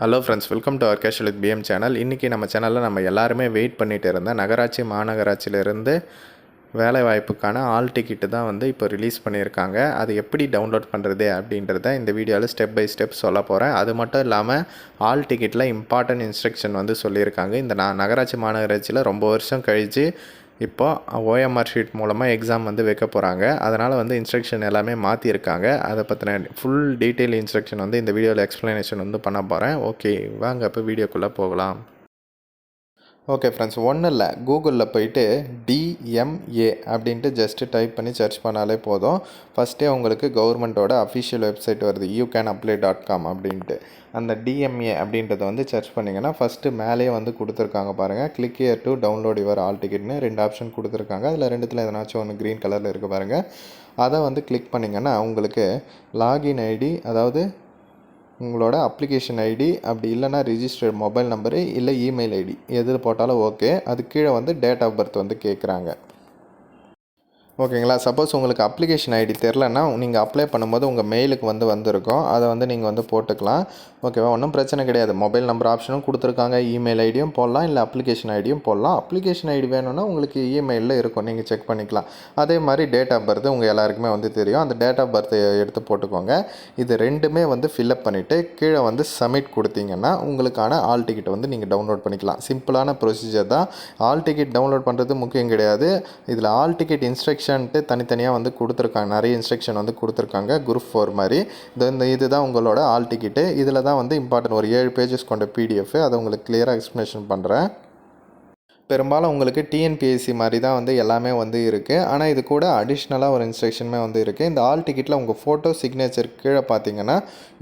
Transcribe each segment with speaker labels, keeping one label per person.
Speaker 1: Hello friends welcome to our casual with PM channel இன்றைக்கி நம்ம சேனலில் நம்ம எல்லாருமே வெயிட் பண்ணிகிட்டு இருந்தோம். நகராட்சி மாநகராட்சியிலேருந்து வேலை வாய்ப்புக்கான ஆல் டிக்கெட்டு தான் வந்து இப்போ ரிலீஸ் பண்ணியிருக்காங்க. அது எப்படி டவுன்லோட் பண்ணுறது அப்படின்றத இந்த வீடியோவில் ஸ்டெப் பை ஸ்டெப் சொல்ல போகிறேன் அது மட்டும் இல்லாமல் ஆல் டிக்கெட்டில் இம்பார்ட்டன்ட் இன்ஸ்ட்ரக்ஷன் வந்து சொல்லியிருக்காங்க. இந்த நான் நகராட்சி மாநகராட்சியில் ரொம்ப வருஷம் கழித்து இப்போ ஓஎம்ஆர் ஷீட் மூலமாக எக்ஸாம் வந்து வைக்க போகிறாங்க அதனால் வந்து இன்ஸ்ட்ரக்ஷன் எல்லாமே மாற்றிருக்காங்க அதை பற்றின ஃபுல் டீட்டெயில் இன்ஸ்ட்ரக்ஷன் வந்து இந்த வீடியோவில் எக்ஸ்ப்ளனேஷன் வந்து பண்ண போகிறேன் ஓகே வாங்க இப்போ வீடியோக்குள்ளே போகலாம். ஓகே ஃப்ரெண்ட்ஸ் ஒன்றும் இல்லை கூகுளில் போயிட்டு டி எம்ஏ அப்படின்ட்டு ஜஸ்ட்டு டைப் பண்ணி சர்ச் பண்ணாலே போதும். ஃபஸ்ட்டே உங்களுக்கு கவர்மெண்ட்டோட அஃபிஷியல் வெப்சைட் வருது. You can apply dot com அப்படின்ட்டு. அந்த டிஎம்ஏ அப்படின்றத வந்து சர்ச் பண்ணிங்கன்னா ஃபஸ்ட்டு மேலேயே வந்து கொடுத்துருக்காங்க பாருங்கள் click here to download your hall டிக்கெட்னு ரெண்டு ஆப்ஷன் கொடுத்துருக்காங்க. அதில் ரெண்டுத்தில் எதனாச்சும் ஒன்று க்ரீன் கலரில் இருக்குது பாருங்கள் அதை வந்து கிளிக் பண்ணிங்கன்னா உங்களுக்கு லாகின் ஐடி அதாவது உங்களோட அப்ளிகேஷன் ஐடி அப்படி இல்லைன்னா ரிஜிஸ்டர்ட் மொபைல் நம்பரு இல்லை இமெயில் ஐடி எதில் போட்டாலும் ஓகே அது கீழே வந்து டேட் ஆஃப் பர்த் வந்து கேட்குறாங்க. ஓகேங்களா சப்போஸ் உங்களுக்கு அப்ளிகேஷன் ஐடி தெரிலன்னா நீங்கள் அப்ளை பண்ணும்போது உங்கள் மெயிலுக்கு வந்து வந்திருக்கும். அதை வந்து நீங்கள் வந்து போட்டுக்கலாம். ஓகேவா ஒன்றும் பிரச்சனை கிடையாது. மொபைல் நம்பர் ஆப்ஷனும் கொடுத்துருக்காங்க. இமெயில் ஐடியும் போடலாம் இல்லை அப்ளிகேஷன் ஐடியும் போடலாம். அப்ளிகேஷன் ஐடி வேணும்னா உங்களுக்கு இமெயிலில் இருக்கும். நீங்கள் செக் பண்ணிக்கலாம். அதே மாதிரி டேட் ஆஃப் பர்த் உங்கள் எல்லாருக்குமே வந்து தெரியும். அந்த டேட் ஆஃப் பர்த்தை எடுத்து போட்டுக்கோங்க. இது ரெண்டுமே வந்து ஃபில்அப் பண்ணிவிட்டு கீழே வந்து சப்மிட் கொடுத்தீங்கன்னா உங்களுக்கான ஆல் டிக்கெட் வந்து நீங்கள் டவுன்லோட் பண்ணிக்கலாம். சிம்பிளான ப்ரொசீஜர் தான். ஆல் டிக்கெட் டவுன்லோட் பண்ணுறது முக்கியம் கிடையாது. இதில் ஆல் டிக்கெட் இன்ஸ்ட்ரக்ஷன்ட்டு தனித்தனியாக வந்து கொடுத்துருக்காங்க. நிறைய இன்ஸ்ட்ரக்ஷன் வந்து கொடுத்துருக்காங்க. குரூப் ஃபோர் மாதிரி. இந்த இதுதான் உங்களோட ஆல் டிக்கெட்டு இதில் தான் வந்து இம்பார்ட்டன்ட் ஒரு ஏழு பேஜஸ் கொண்ட பிடிஎஃப் அதை உங்களுக்கு கிளியராக எக்ஸ்ப்ளனேஷன் பண்ணுறேன் பெரும்பாலும் உங்களுக்கு டிஎன்பிஎஸ்சி மாதிரி தான் வந்து எல்லாமே வந்து இருக்குது ஆனால் இது கூட அடிஷ்னலாக ஒரு இன்ஸ்ட்ரக்ஷனுமே வந்து இருக்குது இந்த ஆல் டிக்கெட்டில் உங்கள் ஃபோட்டோ சிக்னேச்சர் கீழே பார்த்தீங்கன்னா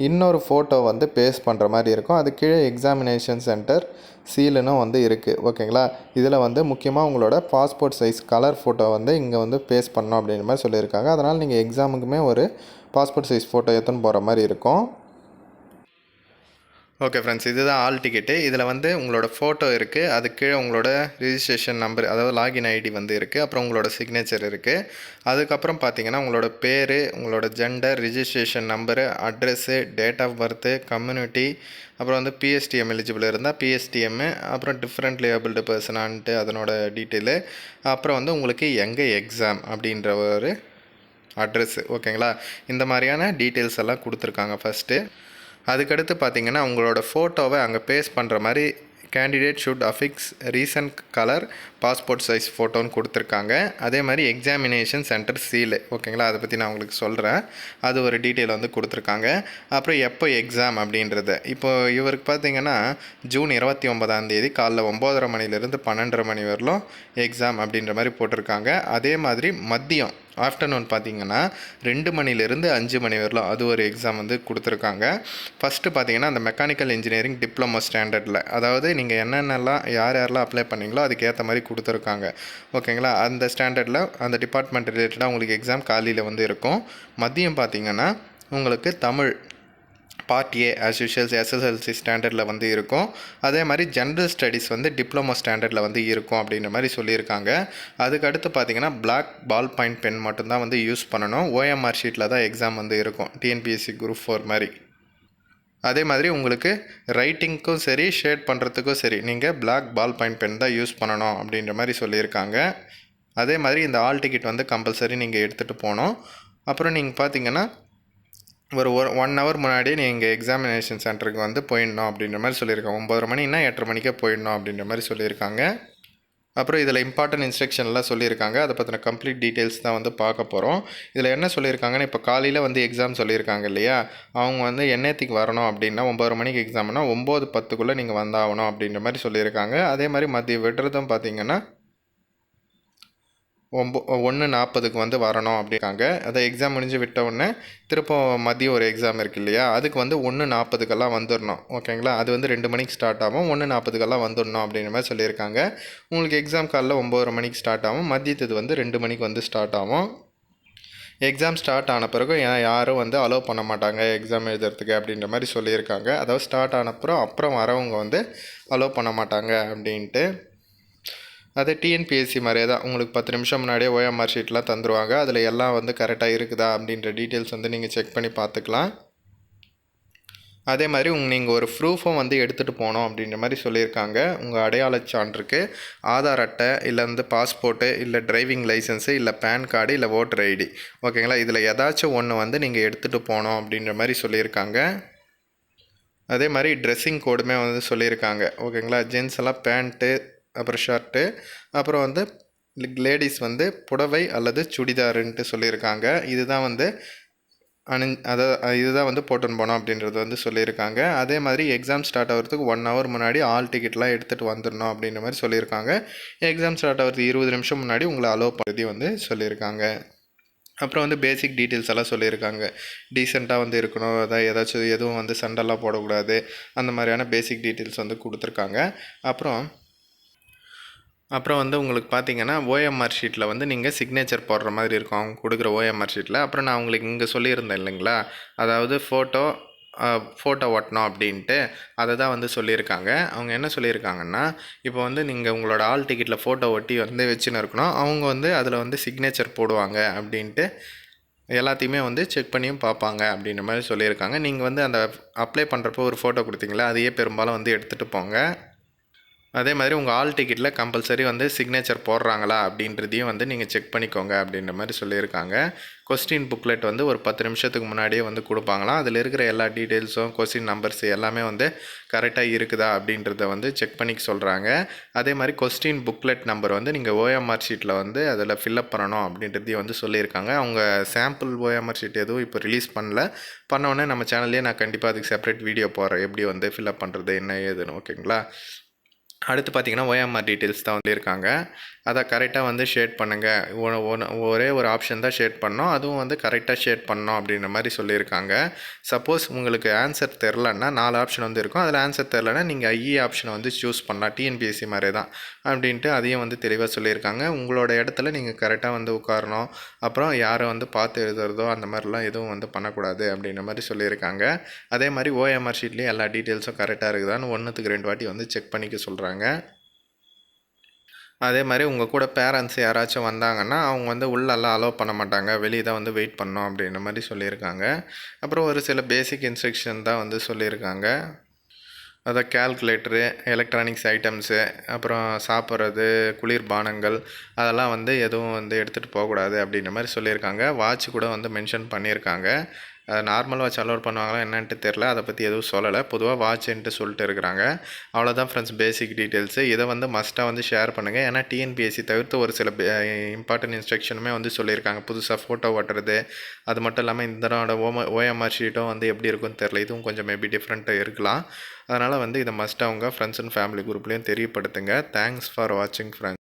Speaker 1: இன்னொரு ஃபோட்டோ வந்து பேஸ்ட் பண்ணுற மாதிரி இருக்கும். அது கீழே எக்ஸாமினேஷன் சென்டர் சீலுனும் வந்து இருக்குது ஓகேங்களா இதில் வந்து முக்கியமாக உங்களோட பாஸ்போர்ட் சைஸ் கலர் ஃபோட்டோ வந்து இங்கே வந்து பேஸ்ட் பண்ணோம் அப்படின்ற மாதிரி சொல்லியிருக்காங்க. அதனால் நீங்கள் எக்ஸாமுக்குமே ஒரு பாஸ்போர்ட் சைஸ் ஃபோட்டோ எடுத்துன்னு போகிற மாதிரி இருக்கும். ஓகே ஃப்ரெண்ட்ஸ் இதுதான் ஆல் டிக்கெட்டு இதில் வந்து உங்களோட ஃபோட்டோ இருக்குது அது கீழே உங்களோட ரிஜிஸ்ட்ரேஷன் நம்பர் அதாவது லாகின் ஐடி வந்து இருக்குது அப்புறம் உங்களோட சிக்னேச்சர் இருக்குது அதுக்கப்புறம் பார்த்தீங்கன்னா உங்களோட பேர் உங்களோட gender registration number address date of birth community அப்புறம் வந்து பிஎஸ்டிஎம் எலிஜிபிள் இருந்தால் பிஎஸ்டிஎம்மு அப்புறம் டிஃப்ரெண்ட் லேபிள்டு பர்சனான்ட்டு அதனோட டீட்டெயிலு அப்புறம் வந்து உங்களுக்கு எங்கே எக்ஸாம் அப்படின்ற ஒரு அட்ரஸ்ஸு ஓகேங்களா இந்த மாதிரியான டீட்டெயில்ஸ் எல்லாம் கொடுத்துருக்காங்க ஃபஸ்ட்டு அதுக்கடுத்து பார்த்தீங்கன்னா உங்களோட ஃபோட்டோவை அங்கே பேஸ்ட் பண்ணுற மாதிரி candidate should affix recent colour passport size ஃபோட்டோன்னு கொடுத்துருக்காங்க. அதே மாதிரி எக்ஸாமினேஷன் சென்டர் சீலு ஓகேங்களா? அதை பற்றி நான் உங்களுக்கு சொல்கிறேன் அது ஒரு டீட்டெயில் வந்து கொடுத்துருக்காங்க. அப்புறம் எப்போ எக்ஸாம் அப்படின்றத. இப்போ இவருக்கு பார்த்தீங்கன்னா ஜூன் இருபத்தி ஒன்பதாம் தேதி காலைல ஒம்போதரை மணிலேருந்து பன்னெண்டரை மணி வரலும் எக்ஸாம் அப்படின்ற மாதிரி போட்டிருக்காங்க. அதே மாதிரி மதியம் ஆஃப்டர்நூன் பார்த்தீங்கன்னா ரெண்டு மணிலேருந்து அஞ்சு மணி வரலாம் அது ஒரு எக்ஸாம் வந்து கொடுத்துருக்காங்க. ஃபஸ்ட்டு பார்த்தீங்கன்னா அந்த மெக்கானிக்கல் இன்ஜினியரிங் டிப்ளமோ ஸ்டாண்டர்டில் அதாவது நீங்கள் என்னென்னலாம் யார் யாரெல்லாம் அப்ளை பண்ணீங்களோ அதுக்கேற்ற மாதிரி கொடுத்துருக்காங்க. ஓகேங்களா? அந்த ஸ்டாண்டர்டில் அந்த டிபார்ட்மெண்ட் ரிலேட்டடாக உங்களுக்கு எக்ஸாம் காலையில் வந்து இருக்கும். மதியம் பார்த்தீங்கன்னா உங்களுக்கு Tamil part A as usuals SSLC ஸ்டாண்டர்டில் வந்து இருக்கும். அதே மாதிரி ஜென்ரல் ஸ்டடீஸ் வந்து டிப்ளமோ ஸ்டாண்டர்டில் வந்து இருக்கும் அப்படின்ற மாதிரி சொல்லியிருக்காங்க. அதுக்கு அடுத்து பார்த்தீங்கன்னா பிளாக் பால் பாயிண்ட் பென் மட்டும்தான் வந்து யூஸ் பண்ணணும். ஓஎம்ஆர் ஷீட்டில் தான் எக்ஸாம் வந்து இருக்கும். டிஎன்பிஎஸ்சி குரூப் ஃபோர் மாதிரி. அதே மாதிரி உங்களுக்கு ரைட்டிங்க்கும் சரி ஷேட் பண்ணுறதுக்கும் சரி நீங்கள் பிளாக் பால் பாயிண்ட் பென் தான் யூஸ் பண்ணணும் அப்படின்ற மாதிரி சொல்லியிருக்காங்க. அதே மாதிரி இந்த ஆல் டிக்கெட் வந்து கம்பல்சரி நீங்கள் எடுத்துகிட்டு போகணும். அப்புறம் நீங்கள் பார்த்தீங்கன்னா ஒரு ஒரு ஒன் ஹவர் முன்னாடியே நீங்கள் எக்ஸாமினேஷன் சென்டருக்கு வந்து போயிடணும் அப்படின்ற மாதிரி சொல்லியிருக்காங்க. ஒம்பதரை மணின்னா எட்டரை மணிக்கே போயிடணும் அப்படின்ற மாதிரி சொல்லியிருக்காங்க. அப்புறம் இதில் இம்பார்ட்டன்ட் இன்ஸ்ட்ரக்ஷன்லாம் சொல்லியிருக்காங்க. அதை பற்றின கம்ப்ளீட் டீட்டெயில்ஸ் தான் வந்து பார்க்க போகிறோம் இதில் என்ன சொல்லியிருக்காங்கன்னா இப்போ காலையில் வந்து எக்ஸாம் சொல்லியிருக்காங்க இல்லையா? அவங்க வந்து என்னத்துக்கு வரணும் அப்படின்னா ஒம்பது மணிக்கு எக்ஸாம்னா ஒம்பது பத்துக்குள்ளே நீங்கள் வந்தாகணும் அப்படின்ற மாதிரி சொல்லியிருக்காங்க. அதே மாதிரி மதியம் விடுறதும் பார்த்தீங்கன்னா ஒம்போ ஒன்று நாற்பதுக்கு வந்து வரணும் அப்படிங்காங்க அதை எக்ஸாம் முடிஞ்சு விட்ட உடனே திரும்ப மதியம் ஒரு எக்ஸாம் இருக்கு இல்லையா? அதுக்கு வந்து ஒன்று நாற்பதுக்கெல்லாம் வந்துடணும் ஓகேங்களா? அது வந்து ரெண்டு மணிக்கு ஸ்டார்ட் ஆகும். ஒன்று நாற்பதுக்கெல்லாம் வந்துடணும் அப்படின்ற மாதிரி சொல்லியிருக்காங்க. உங்களுக்கு எக்ஸாம் காலைல ஒம்பது மணிக்கு ஸ்டார்ட் ஆகும். மதியத்தது வந்து ரெண்டு மணிக்கு வந்து ஸ்டார்ட் ஆகும். எக்ஸாம் ஸ்டார்ட் ஆன பிறகு யாரும் வந்து அலோவ் பண்ண மாட்டாங்க எக்ஸாம் எழுதுறதுக்கு அப்படின்ற மாதிரி சொல்லியிருக்காங்க. அதாவது ஸ்டார்ட் ஆன அப்புறம் அப்புறம் வரவங்க வந்து அலோவ் பண்ண மாட்டாங்க அப்படின்ட்டு. அதே டிஎன்பிஎஸ்சி மாதிரியே தான். உங்களுக்கு பத்து நிமிஷம் முன்னாடியே ஓஎம்ஆர் ஷீட்லாம் தந்துருவாங்க. அதில் எல்லாம் வந்து கரெக்டாக இருக்குதா அப்படின்ற டீட்டெயில்ஸ் வந்து நீங்கள் செக் பண்ணி பார்த்துக்கலாம். அதே மாதிரி உங் நீங்கள் ஒரு ப்ரூஃபும் வந்து எடுத்துகிட்டு போகணும் அப்படின்ற மாதிரி சொல்லியிருக்காங்க. உங்கள் அடையாளச் சான்றுக்கு ஆதார் அட்டை இல்லை வந்து பாஸ்போர்ட்டு இல்லை டிரைவிங் லைசன்ஸு இல்லை பேன் கார்டு இல்லை ஓட்டர் ஐடி ஓகேங்களா இதில் ஏதாச்சும் ஒன்று வந்து நீங்கள் எடுத்துகிட்டு போகணும் அப்படின்ற மாதிரி சொல்லியிருக்காங்க. அதே மாதிரி ட்ரெஸ்ஸிங் கோடுமே வந்து சொல்லியிருக்காங்க. ஓகேங்களா ஜென்ஸ் எல்லாம் பேண்ட்டு அப்புறம் ஷர்ட்டு அப்புறம் வந்து லேடிஸ் வந்து புடவை அல்லது சுடிதாருன்ட்டு சொல்லியிருக்காங்க. இதுதான் வந்து அணி அதை இதுதான் வந்து போட்டுன்னு போனோம் அப்படின்றது வந்து சொல்லியிருக்காங்க. அதே மாதிரி எக்ஸாம் ஸ்டார்ட் ஆகிறதுக்கு ஒன் ஹவர் முன்னாடி ஆல் டிக்கெட்லாம் எடுத்துகிட்டு வந்துடணும் அப்படின்ற மாதிரி சொல்லியிருக்காங்க. எக்ஸாம் ஸ்டார்ட் ஆகிறதுக்கு இருபது நிமிஷம் முன்னாடி உங்களை அலோவ் பண்ணி வந்து சொல்லியிருக்காங்க. அப்புறம் வந்து பேசிக் டீட்டெயில்ஸ் எல்லாம் சொல்லியிருக்காங்க. டீசெண்டாக வந்து இருக்கணும் அதான் ஏதாச்சும் எதுவும் வந்து சண்டெல்லாம் போடக்கூடாது. அந்த மாதிரியான பேசிக் டீட்டெயில்ஸ் வந்து கொடுத்துருக்காங்க. அப்புறம் அப்புறம் வந்து உங்களுக்கு பார்த்தீங்கன்னா ஓஎம்ஆர் ஷீட்டில் வந்து நீங்கள் சிக்னேச்சர் போடுற மாதிரி இருக்கும். அவங்க கொடுக்குற ஓஎம்ஆர் ஷீட்டில் அப்புறம் நான் உங்களுக்கு இங்கே சொல்லியிருந்தேன் இல்லைங்களா? அதாவது ஃபோட்டோ ஃபோட்டோ ஒட்டணும் அப்படின்ட்டு அதை தான் வந்து சொல்லியிருக்காங்க. அவங்க என்ன சொல்லியிருக்காங்கன்னா இப்போ வந்து நீங்கள் உங்களோட ஆல் டிக்கெட்டில் ஃபோட்டோ ஒட்டி வந்து வச்சுன்னு இருக்கணும். அவங்க வந்து அதில் வந்து சிக்னேச்சர் போடுவாங்க அப்படின்ட்டு எல்லாத்தையுமே வந்து செக் பண்ணியும் பார்ப்பாங்க அப்படின்ற மாதிரி சொல்லியிருக்காங்க. நீங்கள் வந்து அந்த அப்ளை பண்ணுறப்போ ஒரு ஃபோட்டோ கொடுத்தீங்களா? அதையே பெரும்பாலும் வந்து எடுத்துகிட்டு போங்க. அதே மாதிரி உங்கள் ஆல் டிக்கெட்டில் கம்பல்சரி வந்து சிக்னேச்சர் போடுறாங்களா அப்படின்றதையும் வந்து நீங்கள் செக் பண்ணிக்கோங்க அப்படின்ற மாதிரி சொல்லியிருக்காங்க. கொஸ்டின் புக்லெட் வந்து ஒரு பத்து நிமிஷத்துக்கு முன்னாடியே வந்து கொடுப்பாங்களாம். அதில் இருக்கிற எல்லா டீட்டெயில்ஸும் கொஸ்டின் நம்பர்ஸ் எல்லாமே வந்து கரெக்டாக இருக்குதா அப்படின்றத வந்து செக் பண்ணிக்க சொல்கிறாங்க அதே மாதிரி கொஸ்டின் புக்லெட் நம்பர் வந்து நீங்கள் ஓஎம்ஆர் ஷீட்டில் வந்து அதில் ஃபில்அப் பண்ணணும் அப்படின்றதையும் வந்து சொல்லியிருக்காங்க. அவங்க சாம்பிள் ஓஎம்ஆர் ஷீட் எதுவும் இப்போ ரிலீஸ் பண்ணல. பண்ணோடனே நம்ம சேனல்லே நான் கண்டிப்பாக அதுக்கு செப்பரேட் வீடியோ போடுறேன். எப்படி வந்து ஃபில்அப் பண்ணுறது என்ன ஏதுன்னு ஓகேங்களா அடுத்து பார்த்தீங்கன்னா ஓஎம்ஆர் டீட்டெயில்ஸ் தான் வந்து இருக்காங்க. அதை கரெக்டாக வந்து ஷேட் பண்ணுங்கள் ஒரே ஒரு ஆப்ஷன் தான் ஷேட் பண்ணோம். அதுவும் வந்து கரெக்டாக ஷேட் பண்ணோம் அப்படின்ற மாதிரி சொல்லியிருக்காங்க. சப்போஸ் உங்களுக்கு ஆன்சர் தெரிலன்னா நாலு ஆப்ஷன் வந்து இருக்கும். அதில் ஆன்சர் தெரிலன்னா நீங்கள் ஐஇ ஆப்ஷனை வந்து சூஸ் பண்ணலாம். டிஎன்பிஎஸ்சி மாதிரி தான். அப்படின்ட்டு அதையும் வந்து தெளிவாக சொல்லியிருக்காங்க. உங்களோட இடத்துல நீங்கள் கரெக்டாக வந்து உட்காரணும். அப்புறம் யாரை வந்து பார்த்து எழுதுறதோ அந்த மாதிரிலாம் எதுவும் வந்து பண்ணக்கூடாது அப்படின்ற மாதிரி சொல்லியிருக்காங்க. அதே மாதிரி ஓஎம்ஆர் ஷீட்லேயும் எல்லா டீட்டெயில்ஸும் கரெக்டாக இருக்குதான்னு ஒன்றுத்துக்கு ரெண்டு வாட்டி வந்து செக் பண்ணிக்க சொல்கிறாங்க அதே மாதிரி உங்கள் கூட பேரண்ட்ஸ் யாராச்சும் வந்தாங்கன்னா அவங்க வந்து உள்ளெல்லாம் அலோவ் பண்ண மாட்டாங்க. வெளியே தான் வந்து வெயிட் பண்ணோம் அப்படின்ற மாதிரி சொல்லியிருக்காங்க. அப்புறம் ஒரு சில பேசிக் இன்ஸ்ட்ரக்ஷன் தான் வந்து சொல்லியிருக்காங்க. அதான் கேல்குலேட்டரு எலக்ட்ரானிக்ஸ் ஐட்டம்ஸு அப்புறம் சாப்பிட்றது குளிர்பானங்கள் அதெல்லாம் வந்து எதுவும் வந்து எடுத்துகிட்டு போகக்கூடாது அப்படின்ற மாதிரி சொல்லியிருக்காங்க. வாட்ச் கூட வந்து மென்ஷன் பண்ணியிருக்காங்க. நார்மல் வாட்ச் அலோட் பண்ணுவாங்களா என்னன்ட்டு தெரில அதை பற்றி எதுவும் சொல்லலை. பொதுவாக வாட்ச்ன்ட்டு சொல்லிட்டு இருக்கிறாங்க. அவ்வளோதான் ஃப்ரெண்ட்ஸ் பேசிக் டீட்டெயில்ஸு இதை வந்து மஸ்ட்டாக வந்து ஷேர் பண்ணுங்கள் ஏன்னா டிஎன்பிஎஸ்சி தவிர்த்து ஒரு சில இம்பார்ட்டன்ட் இன்ஸ்ட்ரக்ஷனுமே வந்து சொல்லியிருக்காங்க. புதுசாக ஃபோட்டோ ஓட்டுறது. அது மட்டும் இல்லாமல் இந்த ஓம ஓஎம்ஆர் ஷீட்டும் வந்து எப்படி இருக்குன்னு தெரில இதுவும் கொஞ்சம் மேபி டிஃப்ரெண்ட்டாக இருக்கலாம். அதனால் வந்து இதை மஸ்ட்டாக அவங்க ஃப்ரெண்ட்ஸ் அண்ட் ஃபேமிலி குரூப்லேயும் தெரியப்படுத்துங்க. தேங்க்ஸ் ஃபார் வாட்சிங் ஃப்ரெண்ட்ஸ்